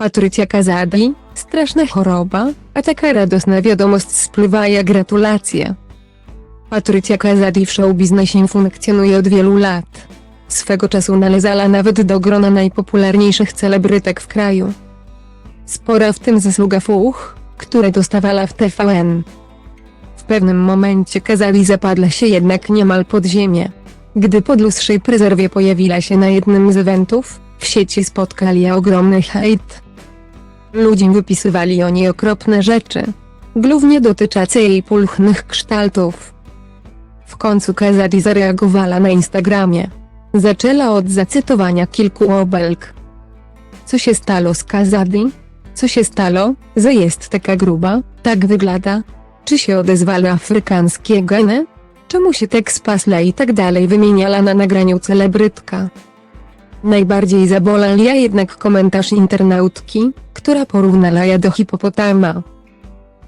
Patrycja Kazadi, straszna choroba, a taka radosna wiadomość spływa gratulacje. Patrycja Kazadi w showbiznesie funkcjonuje od wielu lat. Swego czasu należała nawet do grona najpopularniejszych celebrytek w kraju. Spora w tym zasługa fuch, które dostawała w TVN. W pewnym momencie Kazali zapadła się jednak niemal pod ziemię. Gdy po dłuższej prezerwie pojawiła się na jednym z eventów, w sieci spotkali ogromny hejt. Ludzie wypisywali o niej okropne rzeczy, głównie dotyczące jej pulchnych kształtów. W końcu Kazadi zareagowała na Instagramie. Zaczęła od zacytowania kilku obelg. Co się stało z Kazadi? Co się stało, że jest taka gruba, tak wygląda? Czy się odezwala afrykańskie geny? Czemu się tak spasla i tak dalej wymieniała na nagraniu celebrytka? Najbardziej zabolał ja jednak komentarz internautki, która porównała ja do hipopotama.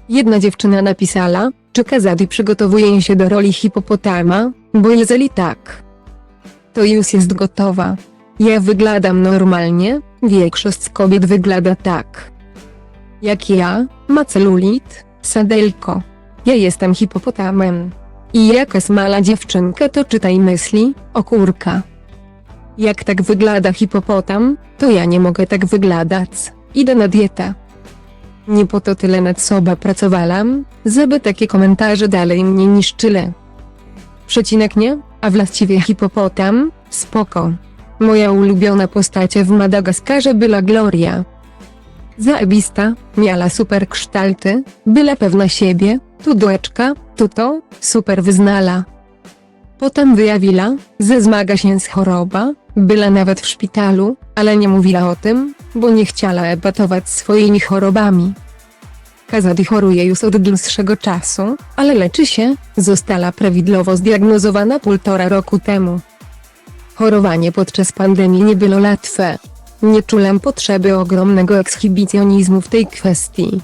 Jedna dziewczyna napisała, czy Kazadi przygotowuje się do roli hipopotama, bo jeżeli tak, to już jest gotowa. Ja wyglądam normalnie, większość kobiet wygląda tak. Jak ja, ma celulit, sadelko. Ja jestem hipopotamem. I jaka smala dziewczynka to czytaj myśli, o kurka. Jak tak wygląda hipopotam, to ja nie mogę tak wyglądać. Idę na dietę. Nie po to tyle nad sobą pracowałam, żeby takie komentarze dalej mnie niszczyły. Przecinek nie, a właściwie hipopotam, spoko. Moja ulubiona postać w Madagaskarze była Gloria. Zaebista, miała super kształty, była pewna siebie, tu dołeczka, tu to, super wyznala. Potem wyjawiła, że zmaga się z choroba, była nawet w szpitalu, ale nie mówiła o tym, bo nie chciała epatować swoimi chorobami. Kazadi choruje już od dłuższego czasu, ale leczy się, została prawidłowo zdiagnozowana półtora roku temu. Chorowanie podczas pandemii nie było łatwe. Nie czułem potrzeby ogromnego ekshibicjonizmu w tej kwestii.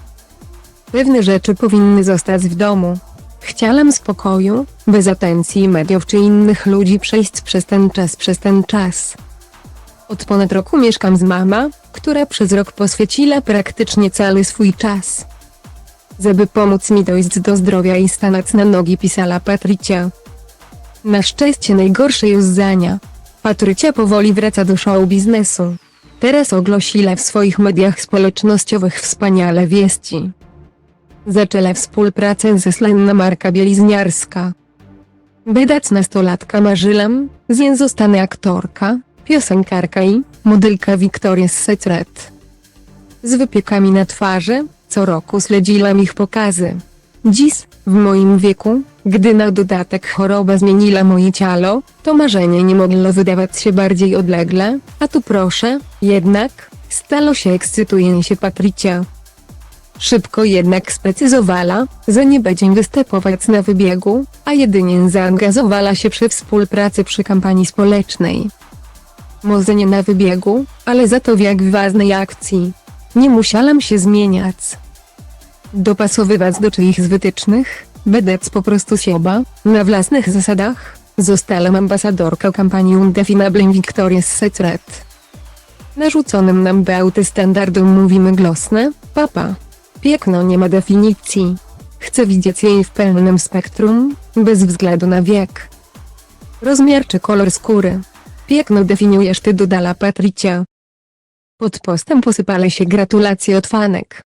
Pewne rzeczy powinny zostać w domu. Chciałem spokoju, bez atencji mediów czy innych ludzi przejść przez ten czas przez ten czas. Od ponad roku mieszkam z mama, która przez rok poświęciła praktycznie cały swój czas. Żeby pomóc mi dojść do zdrowia i stanąć na nogi pisała Patrycja. Na szczęście najgorsze już zania. Patrycja powoli wraca do show biznesu. Teraz ogłosiła w swoich mediach społecznościowych wspaniale wieści. Zaczęła współpracę ze słynna marka bielizniarska. Bydać nastolatka marzylam, z nią zostanę aktorka, piosenkarka i modelka Victoria's Secret. Z wypiekami na twarzy, co roku śledziłam ich pokazy. Dziś, w moim wieku, gdy na dodatek choroba zmieniła moje ciało, to marzenie nie mogło wydawać się bardziej odlegle, a tu proszę, jednak, stało się ekscytuje się Patrycja. Szybko jednak sprecyzowała, że nie będzie występować na wybiegu, a jedynie zaangażowała się przy współpracy przy kampanii społecznej. Może nie na wybiegu, ale za to w jak ważnej akcji. Nie musiałam się zmieniać. Dopasowywać do czyichś wytycznych, będąc po prostu siebie, na własnych zasadach, zostałam ambasadorką kampanii Undefinable Victoria's Secret. Narzuconym nam bełty standardom mówimy glosne, papa. Piękno nie ma definicji. Chcę widzieć jej w pełnym spektrum, bez względu na wiek. Rozmiar czy kolor skóry. Piękno definiujesz ty dodala Patrycja. Pod postem posypale się gratulacje od fanek.